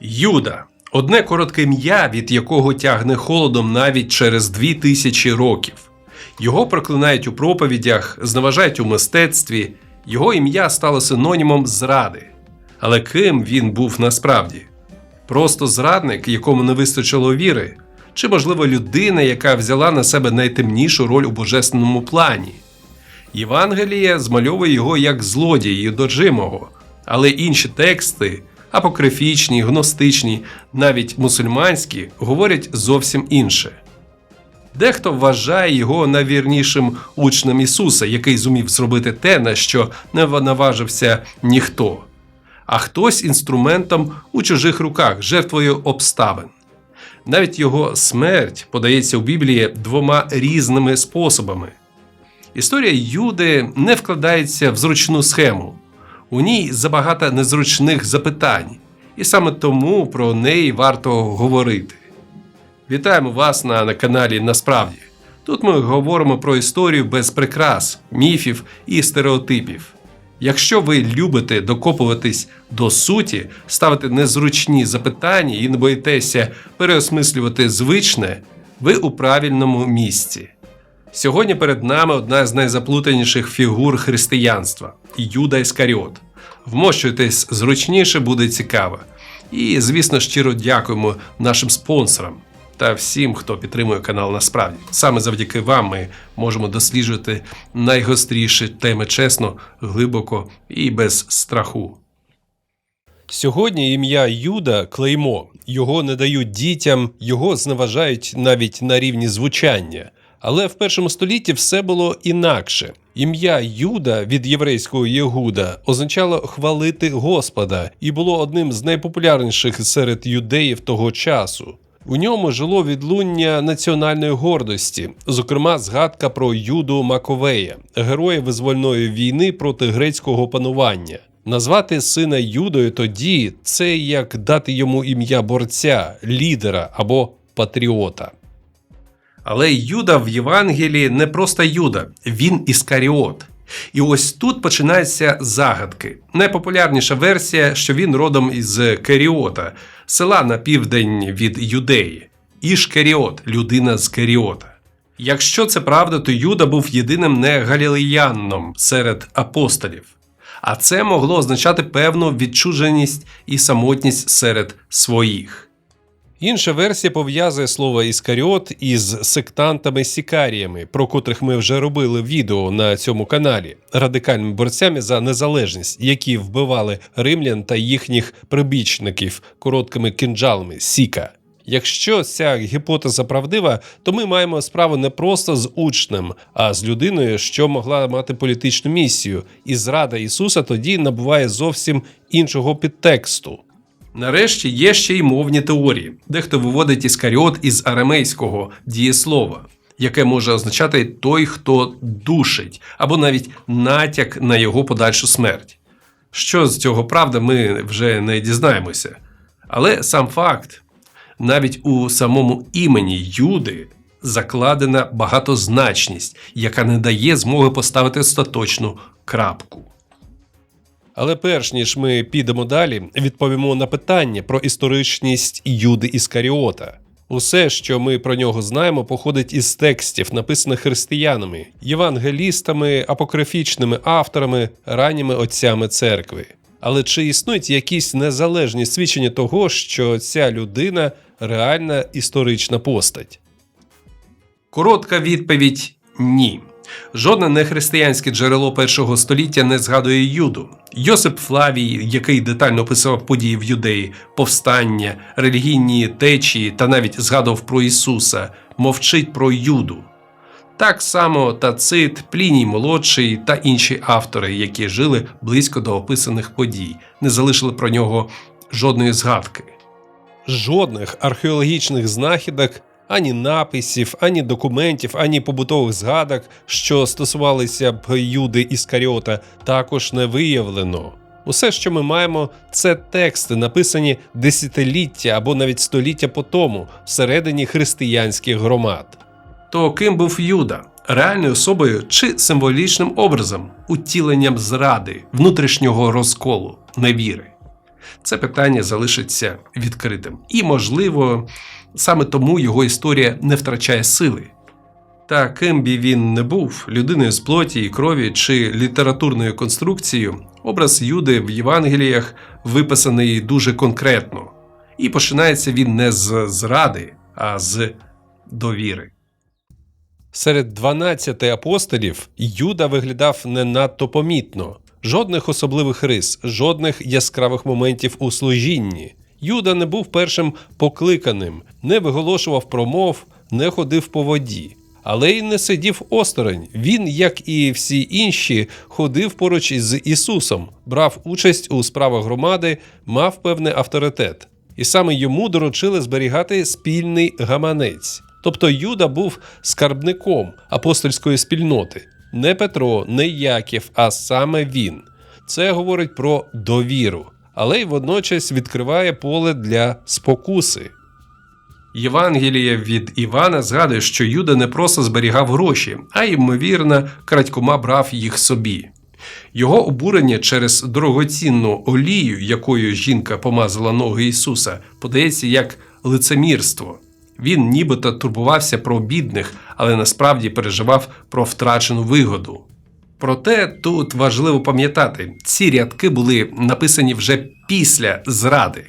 Юда одне коротке ім'я, від якого тягне холодом навіть через дві тисячі років. Його проклинають у проповідях, зневажають у мистецтві. Його ім'я стало синонімом зради. Але ким він був насправді? Просто зрадник, якому не вистачило віри, чи, можливо, людина, яка взяла на себе найтемнішу роль у божественному плані? Євангеліє змальовує його як злодія і одержимого, але інші тексти, апокрифічні, гностичні, навіть мусульманські, говорять зовсім інше. Дехто вважає його найвірнішим учнем Ісуса, який зумів зробити те, на що не наважився ніхто, а хтось інструментом у чужих руках, жертвою обставин. Навіть його смерть подається у Біблії двома різними способами. Історія Юди не вкладається в зручну схему. У ній забагато незручних запитань, і саме тому про неї варто говорити. Вітаємо вас на, на каналі Насправді. Тут ми говоримо про історію без прикрас, міфів і стереотипів. Якщо ви любите докопуватись до суті, ставити незручні запитання і не боїтеся переосмислювати звичне, ви у правильному місці. Сьогодні перед нами одна з найзаплутаніших фігур християнства Юда Іскаріот. Вмощуйтесь зручніше, буде цікаво. І, звісно, щиро дякуємо нашим спонсорам та всім, хто підтримує канал насправді. Саме завдяки вам ми можемо досліджувати найгостріші теми чесно, глибоко і без страху. Сьогодні ім'я Юда клеймо. Його не дають дітям, його зневажають навіть на рівні звучання. Але в першому столітті все було інакше. Ім'я Юда від єврейського Єгуда означало хвалити Господа і було одним з найпопулярніших серед юдеїв того часу. У ньому жило відлуння національної гордості, зокрема, згадка про Юду Маковея, героя визвольної війни проти грецького панування. Назвати сина Юдою тоді це як дати йому ім'я борця, лідера або патріота. Але Юда в Євангелії не просто Юда, він Іскаріот. І ось тут починаються загадки. Найпопулярніша версія, що він родом із Керіота, села на південь від Юдеї. Ішкеріот, людина з Керіота. Якщо це правда, то Юда був єдиним не галілеяном серед апостолів. А це могло означати певну відчуженість і самотність серед своїх. Інша версія пов'язує слово Іскаріот із сектантами Сікаріями, про котрих ми вже робили відео на цьому каналі, радикальними борцями за незалежність, які вбивали римлян та їхніх прибічників короткими кинджалами Сіка. Якщо ця гіпотеза правдива, то ми маємо справу не просто з учнем, а з людиною, що могла мати політичну місію, і зрада Ісуса тоді набуває зовсім іншого підтексту. Нарешті є ще й мовні теорії. Дехто виводить іскаріот із арамейського дієслова, яке може означати той, хто душить, або навіть натяк на його подальшу смерть. Що з цього правда, ми вже не дізнаємося. Але сам факт, навіть у самому імені Юди закладена багатозначність, яка не дає змоги поставити остаточну крапку. Але перш ніж ми підемо далі, відповімо на питання про історичність Юди Іскаріота. Усе, що ми про нього знаємо, походить із текстів, написаних християнами, євангелістами, апокрифічними авторами, ранніми отцями церкви. Але чи існують якісь незалежні свідчення того, що ця людина реальна історична постать? Коротка відповідь ні. Жодне нехристиянське джерело першого століття не згадує Юду. Йосип Флавій, який детально описав події в юдеї, повстання, релігійні течії та навіть згадував про Ісуса, мовчить про Юду. Так само Тацит, Пліній молодший та інші автори, які жили близько до описаних подій, не залишили про нього жодної згадки. Жодних археологічних знахідок ані написів, ані документів, ані побутових згадок, що стосувалися б Юди Іскаріота, також не виявлено. Усе, що ми маємо, це тексти, написані десятиліття або навіть століття по тому, всередині християнських громад. То ким був Юда? Реальною особою чи символічним образом, утіленням зради, внутрішнього розколу, невіри? Це питання залишиться відкритим. І, можливо, саме тому його історія не втрачає сили. Та ким би він не був, людиною з плоті і крові чи літературною конструкцією, образ Юди в Євангеліях виписаний дуже конкретно. І починається він не з зради, а з довіри. Серед 12 апостолів Юда виглядав не надто помітно. Жодних особливих рис, жодних яскравих моментів у служінні. Юда не був першим покликаним, не виголошував промов, не ходив по воді. Але й не сидів осторонь. Він, як і всі інші, ходив поруч із Ісусом, брав участь у справах громади, мав певний авторитет. І саме йому доручили зберігати спільний гаманець. Тобто Юда був скарбником апостольської спільноти. Не Петро, не Яків, а саме він. Це говорить про довіру, але й водночас відкриває поле для спокуси. Євангеліє від Івана згадує, що Юда не просто зберігав гроші, а ймовірно, крадькома брав їх собі. Його обурення через дорогоцінну олію, якою жінка помазала ноги Ісуса, подається як лицемірство. Він нібито турбувався про бідних, але насправді переживав про втрачену вигоду. Проте тут важливо пам'ятати, ці рядки були написані вже після зради.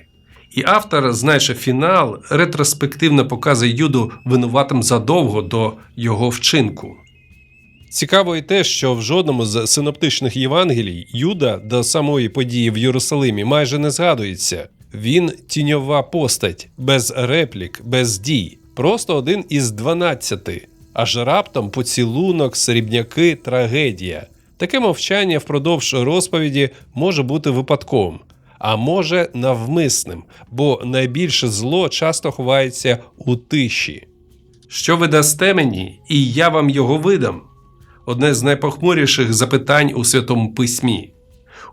І автор, знаючи фінал, ретроспективно показує Юду винуватим задовго до його вчинку. Цікаво і те, що в жодному з синоптичних Євангелій Юда до самої події в Єрусалимі майже не згадується. Він тіньова постать, без реплік, без дій, просто один із дванадцяти. Аж раптом поцілунок, срібняки, трагедія. Таке мовчання впродовж розповіді може бути випадковим, а може навмисним, бо найбільше зло часто ховається у тиші. Що ви дасте мені, і я вам його видам? Одне з найпохмуріших запитань у Святому Письмі.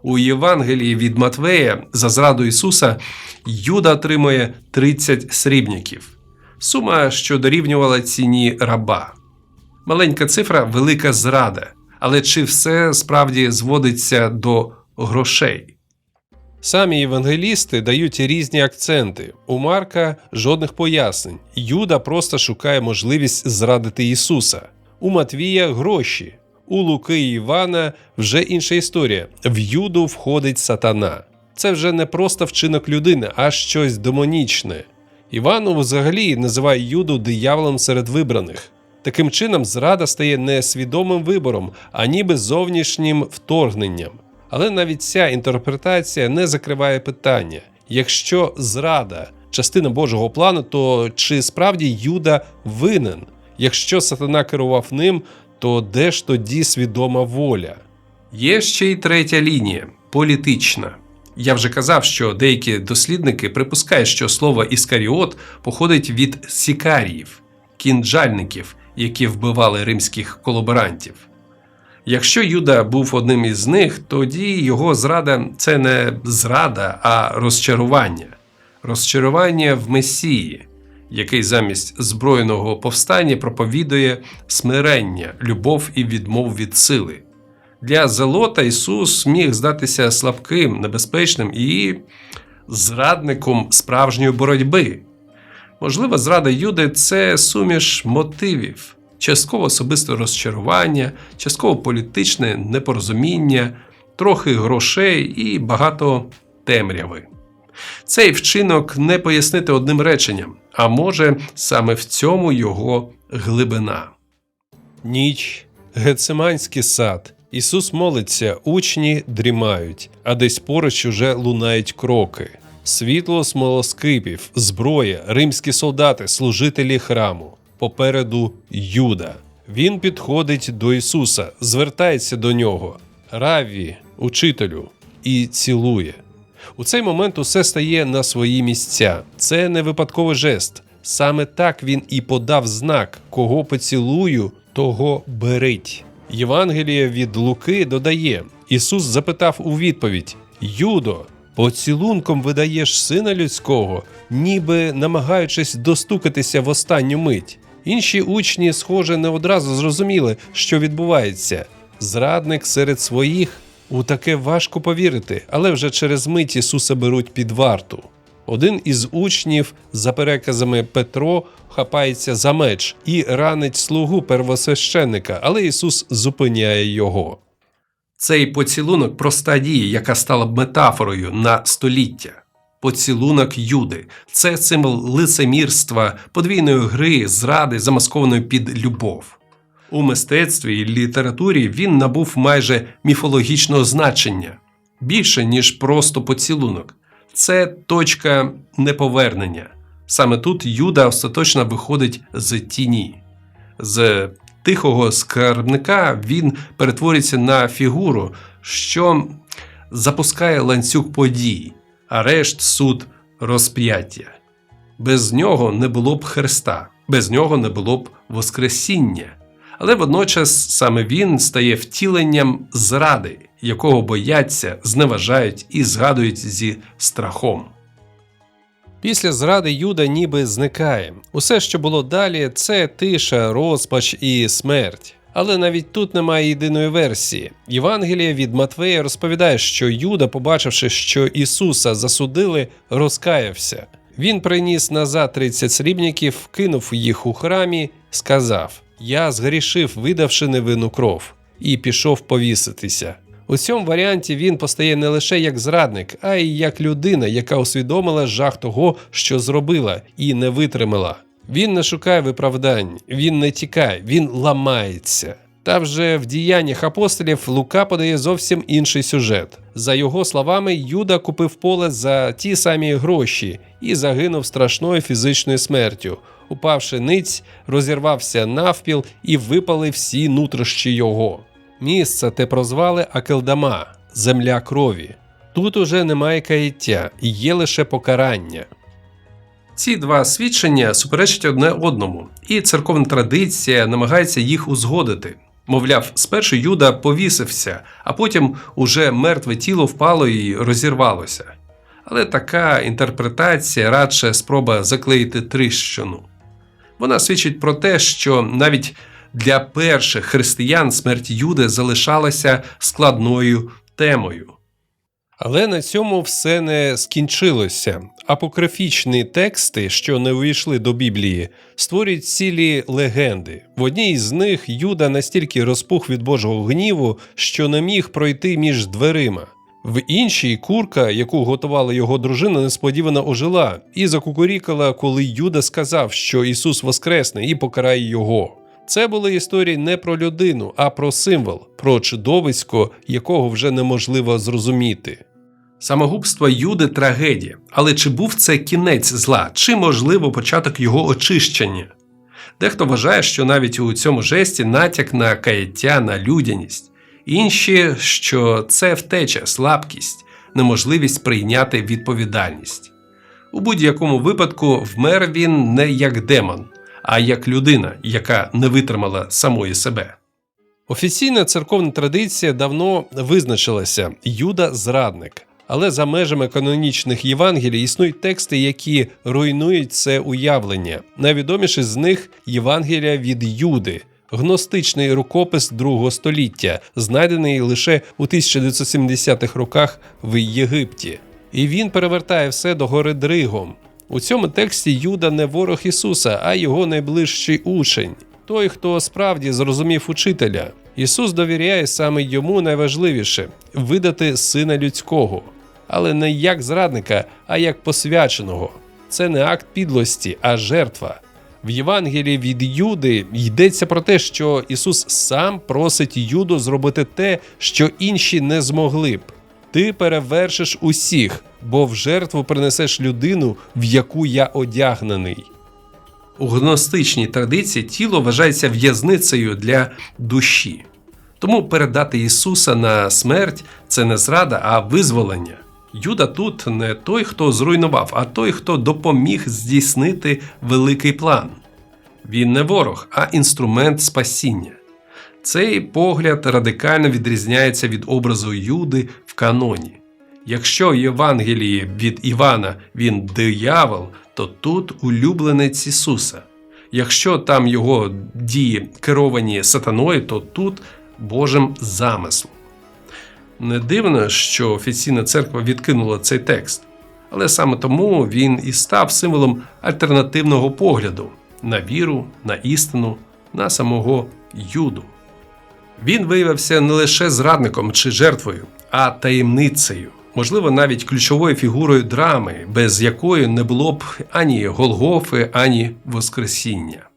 У Євангелії від Матвея за зраду Ісуса Юда отримує 30 срібняків, сума, що дорівнювала ціні раба. Маленька цифра велика зрада. Але чи все справді зводиться до грошей? Самі євангелісти дають різні акценти. У Марка жодних пояснень. Юда просто шукає можливість зрадити Ісуса. У Матвія гроші. У Луки і Івана вже інша історія. В Юду входить сатана. Це вже не просто вчинок людини, а щось демонічне. Івану взагалі називає Юду дияволом серед вибраних. Таким чином, зрада стає не свідомим вибором, а ніби зовнішнім вторгненням. Але навіть ця інтерпретація не закриває питання: якщо зрада частина Божого плану, то чи справді Юда винен? Якщо сатана керував ним, то де ж тоді свідома воля? Є ще й третя лінія політична. Я вже казав, що деякі дослідники припускають, що слово іскаріот походить від сікаріїв, кінджальників, які вбивали римських колаборантів. Якщо Юда був одним із них, тоді його зрада це не зрада, а розчарування, розчарування в Месії, який замість збройного повстання проповідує смирення, любов і відмов від сили. Для Зелота Ісус міг здатися слабким, небезпечним і зрадником справжньої боротьби. Можливо, зрада Юди це суміш мотивів, частково особисте розчарування, частково політичне непорозуміння, трохи грошей і багато темряви. Цей вчинок не пояснити одним реченням, а може саме в цьому його глибина. Ніч, Гециманський сад. Ісус молиться, учні дрімають, а десь поруч уже лунають кроки. Світло смолоскипів, зброя, римські солдати, служителі храму. Попереду Юда. Він підходить до Ісуса, звертається до нього, Равві, учителю, і цілує. У цей момент усе стає на свої місця. Це не випадковий жест. Саме так він і подав знак: кого поцілую, того берить. Євангеліє від Луки додає: Ісус запитав у відповідь: Юдо, поцілунком видаєш сина людського, ніби намагаючись достукатися в останню мить. Інші учні, схоже, не одразу зрозуміли, що відбувається. Зрадник серед своїх У таке важко повірити, але вже через мить Ісуса беруть під варту. Один із учнів, за переказами Петро, хапається за меч і ранить слугу первосвященника, але Ісус зупиняє його. Цей поцілунок проста дія, яка стала б метафорою на століття. Поцілунок Юди це символ лицемірства, подвійної гри, зради, замаскованої під любов. У мистецтві і літературі він набув майже міфологічного значення більше, ніж просто поцілунок. Це точка неповернення. Саме тут Юда остаточно виходить з тіні. З тихого скарбника він перетворюється на фігуру, що запускає ланцюг подій, арешт, суд, розп'яття. Без нього не було б Христа, без нього не було б Воскресіння. Але водночас саме він стає втіленням зради, якого бояться, зневажають і згадують зі страхом. Після зради Юда ніби зникає. Усе, що було далі, це тиша, розпач і смерть. Але навіть тут немає єдиної версії. Євангеліє від Матвея розповідає, що Юда, побачивши, що Ісуса засудили, розкаявся. Він приніс назад 30 срібників, кинув їх у храмі, сказав: Я згрішив, видавши невинну кров, і пішов повіситися. У цьому варіанті він постає не лише як зрадник, а й як людина, яка усвідомила жах того, що зробила, і не витримала. Він не шукає виправдань, він не тікає, він ламається. Та вже в діяннях апостолів Лука подає зовсім інший сюжет. За його словами, Юда купив поле за ті самі гроші і загинув страшною фізичною смертю. Упавши ниць, розірвався навпіл і випали всі нутрощі його. Місце те прозвали Акелдама земля крові. Тут уже немає каяття, є лише покарання. Ці два свідчення суперечать одне одному, і церковна традиція намагається їх узгодити. Мовляв, спершу Юда повісився, а потім уже мертве тіло впало і розірвалося. Але така інтерпретація радше спроба заклеїти тріщину. Вона свідчить про те, що навіть для перших християн смерть Юди залишалася складною темою. Але на цьому все не скінчилося. Апокрифічні тексти, що не увійшли до Біблії, створюють цілі легенди. В одній із них Юда настільки розпух від Божого гніву, що не міг пройти між дверима. В іншій курка, яку готувала його дружина, несподівано ожила і закукурікала, коли Юда сказав, що Ісус воскресне і покарає його. Це були історії не про людину, а про символ, про чудовисько, якого вже неможливо зрозуміти. Самогубство Юди трагедія, але чи був це кінець зла, чи можливо початок його очищення? Дехто вважає, що навіть у цьому жесті натяк на каяття, на людяність, інші, що це втеча, слабкість, неможливість прийняти відповідальність. У будь-якому випадку вмер він не як демон, а як людина, яка не витримала самої себе. Офіційна церковна традиція давно визначилася Юда зрадник. Але за межами канонічних Євангелій існують тексти, які руйнують це уявлення. Найвідоміший з них Євангелія від Юди, гностичний рукопис другого століття, знайдений лише у 1970-х роках в Єгипті. І він перевертає все до гори Дригом. У цьому тексті Юда не ворог Ісуса, а його найближчий учень, той, хто справді зрозумів учителя. Ісус довіряє саме йому найважливіше видати сина людського, але не як зрадника, а як посвяченого. Це не акт підлості, а жертва. В Євангелії від Юди йдеться про те, що Ісус сам просить Юду зробити те, що інші не змогли б. Ти перевершиш усіх, бо в жертву принесеш людину, в яку я одягнений. У гностичній традиції тіло вважається в'язницею для душі. Тому передати Ісуса на смерть це не зрада, а визволення. Юда тут не той, хто зруйнував, а той, хто допоміг здійснити великий план. Він не ворог, а інструмент спасіння. Цей погляд радикально відрізняється від образу Юди в каноні. Якщо в Євангелії від Івана він диявол, то тут улюбленець Ісуса. Якщо там його дії керовані сатаною, то тут Божим замислом. Не дивно, що офіційна церква відкинула цей текст, але саме тому він і став символом альтернативного погляду на віру, на істину, на самого Юду. Він виявився не лише зрадником чи жертвою, а таємницею, можливо, навіть ключовою фігурою драми, без якої не було б ані Голгофи, ані Воскресіння.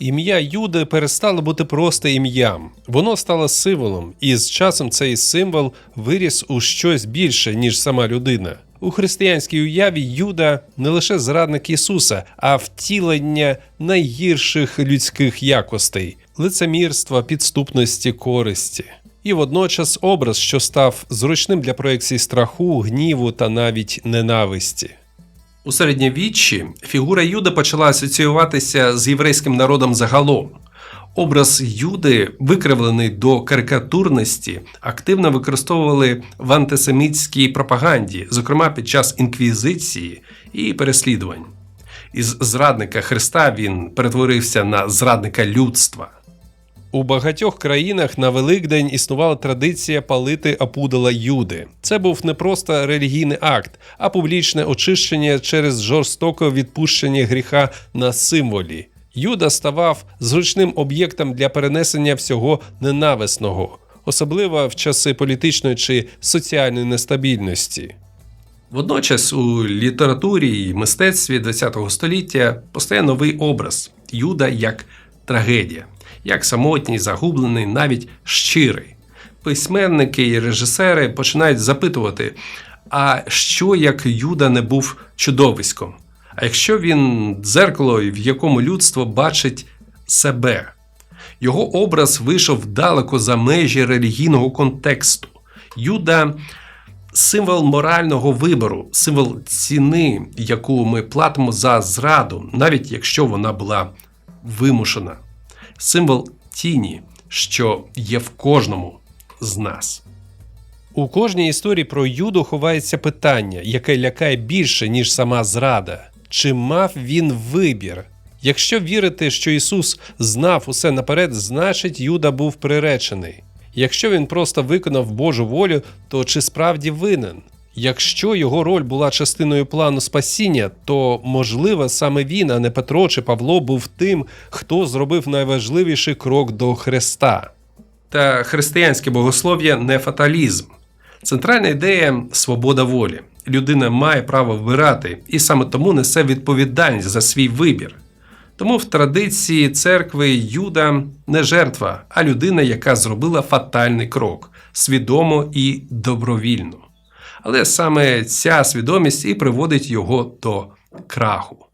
Ім'я Юди перестало бути просто ім'ям. Воно стало символом, і з часом цей символ виріс у щось більше, ніж сама людина. У християнській уяві Юда не лише зрадник Ісуса, а втілення найгірших людських якостей лицемірства, підступності, користі. І водночас образ, що став зручним для проекції страху, гніву та навіть ненависті. У середньовіччі фігура Юди почала асоціюватися з єврейським народом загалом. Образ Юди, викривлений до карикатурності, активно використовували в антисемітській пропаганді, зокрема під час інквізиції і переслідувань. Із зрадника Христа він перетворився на зрадника людства. У багатьох країнах на Великдень існувала традиція палити опудала Юди. Це був не просто релігійний акт, а публічне очищення через жорстоке відпущення гріха на символі. Юда ставав зручним об'єктом для перенесення всього ненависного, особливо в часи політичної чи соціальної нестабільності. Водночас у літературі і мистецтві ХХ століття постає новий образ Юда як трагедія, як самотній, загублений, навіть щирий. Письменники і режисери починають запитувати: а що як Юда не був чудовиськом? А якщо він дзеркало, в якому людство бачить себе? Його образ вийшов далеко за межі релігійного контексту. Юда символ морального вибору, символ ціни, яку ми платимо за зраду, навіть якщо вона була вимушена, символ тіні, що є в кожному з нас. У кожній історії про Юду ховається питання, яке лякає більше, ніж сама зрада. Чи мав він вибір? Якщо вірити, що Ісус знав усе наперед, значить Юда був приречений. Якщо він просто виконав Божу волю, то чи справді винен? Якщо його роль була частиною плану спасіння, то можливо саме він, а не Петро чи Павло, був тим, хто зробив найважливіший крок до Христа. Та християнське богослов'я не фаталізм. Центральна ідея свобода волі. Людина має право вибирати і саме тому несе відповідальність за свій вибір. Тому в традиції церкви Юда не жертва, а людина, яка зробила фатальний крок свідомо і добровільно. Але саме ця свідомість і приводить його до краху.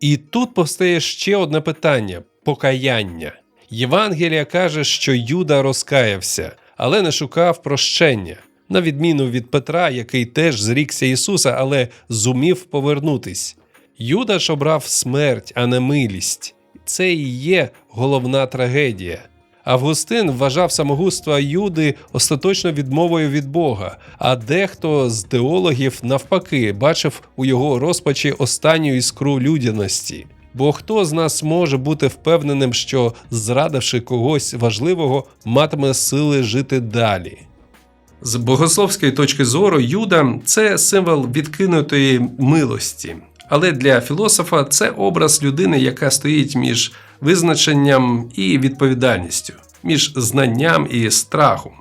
І тут постає ще одне питання покаяння. Євангелія каже, що Юда розкаявся, але не шукав прощення, на відміну від Петра, який теж зрікся Ісуса, але зумів повернутись. Юда ж обрав смерть, а не милість. Це і є головна трагедія. Августин вважав самогубство Юди остаточно відмовою від Бога, а дехто з теологів навпаки бачив у його розпачі останню іскру людяності. Бо хто з нас може бути впевненим, що, зрадивши когось важливого, матиме сили жити далі? З богословської точки зору, Юда це символ відкинутої милості. Але для філософа це образ людини, яка стоїть між визначенням і відповідальністю, між знанням і страхом,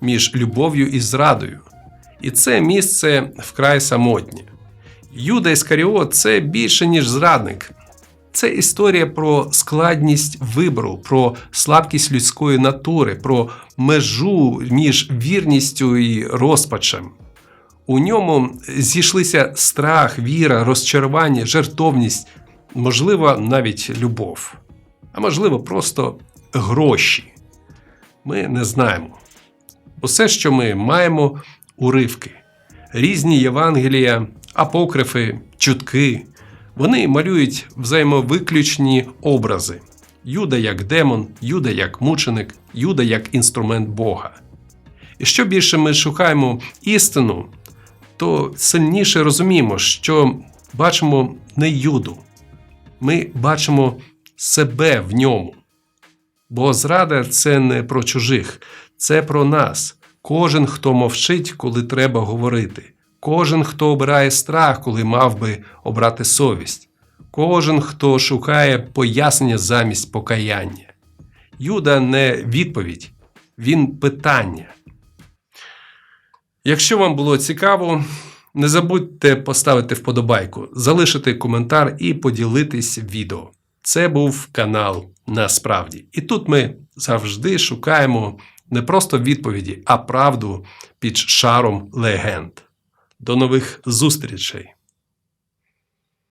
між любов'ю і зрадою. І це місце вкрай самотнє. Юда Іскаріот – це більше, ніж зрадник. Це історія про складність вибору, про слабкість людської натури, про межу між вірністю і розпачем. У ньому зійшлися страх, віра, розчарування, жертовність, можливо, навіть любов, а можливо, просто гроші. Ми не знаємо. Усе, що ми маємо, уривки, різні Євангелія, апокрифи, чутки. Вони малюють взаємовиключні образи: Юда як демон, Юда як мученик, Юда як інструмент Бога. І що більше ми шукаємо істину, то сильніше розуміємо, що бачимо не Юду, ми бачимо себе в ньому. Бо зрада це не про чужих, це про нас, Кожен, хто мовчить, коли треба говорити, кожен, хто обирає страх, коли мав би обрати совість, кожен, хто шукає пояснення замість покаяння. Юда не відповідь, він питання. Якщо вам було цікаво, не забудьте поставити вподобайку, залишити коментар і поділитись відео. Це був канал Насправді. І тут ми завжди шукаємо не просто відповіді, а правду під шаром легенд. До нових зустрічей!